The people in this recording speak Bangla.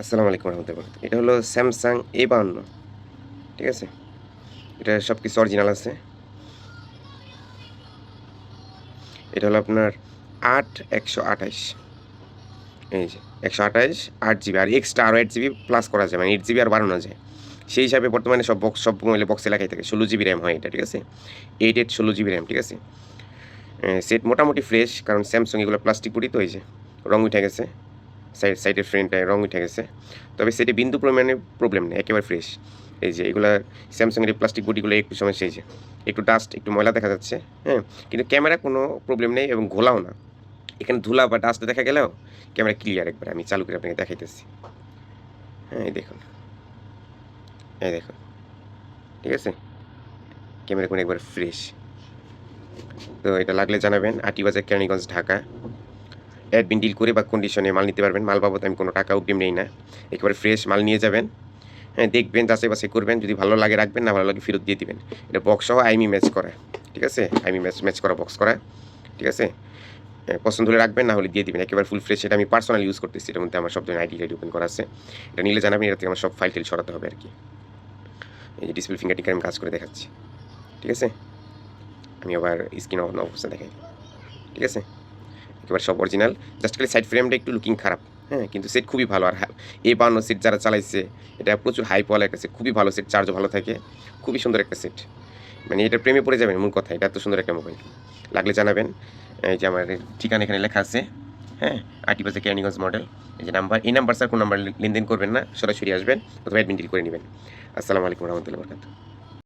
আসসালামু আলাইকুম রহমতুল্লাহ। এটা হলো স্যামসাং এ বাউন্ন ঠিক আছে? এটা সব কিছু অরিজিনাল আছে। এটা হলো আপনার আট একশো আঠাইশ এই যে, একশো আঠাইশ আট জিবি। আর এক্সট্রা আরও এইট জিবি প্লাস করা যায় মানে এইট জিবি আর বাড়ানো যায়। সেই হিসাবে বর্তমানে সব বক্স সব মোবাইলে বক্সে লেখাই থাকে। ষোলো জিবি র্যাম হয় এটা, ঠিক আছে? এইট এইট ষোলো জিবি র্যাম ঠিক আছে? সেট মোটামুটি ফ্রেশ কারণ স্যামসাং এগুলো প্লাস্টিক পুরি তো হয়েছে রং উঠে গেছে। সাইড সাইডের ফ্রেমটায় রং উঠে গেছে। তবে সেটি বিন্দু পরিমাণে প্রবলেম নেই, একেবারে ফ্রেশ এই যে এগুলো স্যামসাংয়ের প্লাস্টিক বডিগুলো একটু সমস্যা এই যে, একটু ডাস্ট একটু ময়লা দেখা যাচ্ছে হ্যাঁ? কিন্তু ক্যামেরা কোনো প্রবলেম নেই এবং ঘোলাও না। এখানে ধুলা বা ডাস্ট দেখা গেলেও ক্যামেরা ক্লিয়ার একবার, আমি চালু করে আপনাকে দেখাইতেছি। হ্যাঁ এই দেখুন। এই দেখুন। ঠিক আছে? ক্যামেরা কোনো একবার ফ্রেশ তো এটা লাগলে জানাবেন আটি বাজার কেরানীগঞ্জ, ঢাকা। অ্যাডমিন ডিল করে বা কন্ডিশনে মাল নিতে পারবেন। মাল বাবদ আমি কোনো টাকা অগ্রিম নেই না। একেবারে ফ্রেশ মাল নিয়ে যাবেন। হ্যাঁ দেখবেন যাচাই বাছাই করবেন। যদি ভালো লাগে রাখবেন না ভালো লাগে ফেরত দিয়ে দিবেন। এটা বক্স সহ আইমি ম্যাচ করা। ঠিক আছে? আইমি ম্যাচ ম্যাচ করা বক্স করা। ঠিক আছে? হ্যাঁ, পছন্দ হলে রাখবেন না হলে দিয়ে দিবেন। একেবারে ফুল ফ্রেশ এটা আমি পার্সোনাল ইউজ করতেছি। এটার মধ্যে আমার সব ধরনের আইডি ওপেন করা আছে। এটা নিলে জানাবেন এটা থেকে আমার সব ফাইল টাইল সরাতে হবে আর কি এই যে ডিসপ্লে ফিঙ্গার ফিঙ্গারটিকে আমি কাজ করে দেখাচ্ছি। ঠিক আছে? আমি আবার স্ক্রিন অন অবস্থা দেখাই ঠিক আছে? একেবারে সব অরিজিনাল জাস্ট খালি সাইড ফ্রেমটা একটু লুকিং খারাপ। হ্যাঁ কিন্তু সেট খুবই ভালো। আর এ বান্ন সেট যারা চালাইছে, এটা প্রচুর হাই পাওয়ার একটা সেট খুবই ভালো সেট চার্জও ভালো থাকে। খুবই সুন্দর একটা সেট মানে এটা প্রেমে পড়ে যাবেন, মূল কথা। এটা এত সুন্দর একটা মোবাইল লাগলে জানাবেন। এই যে আমার ঠিকানা এখানে লেখা আছে। হ্যাঁ আটি বাসে ক্যানিগঞ্জ মডেল এই যে নাম্বার এই নাম্বার স্যার কোনো নাম্বার লেনদেন করবেন না, সরাসরি আসবেন অথবা অ্যাডমিন করে নেবেন। আসসালামু আলাইকুম রহমতুল্লাহ বরকাত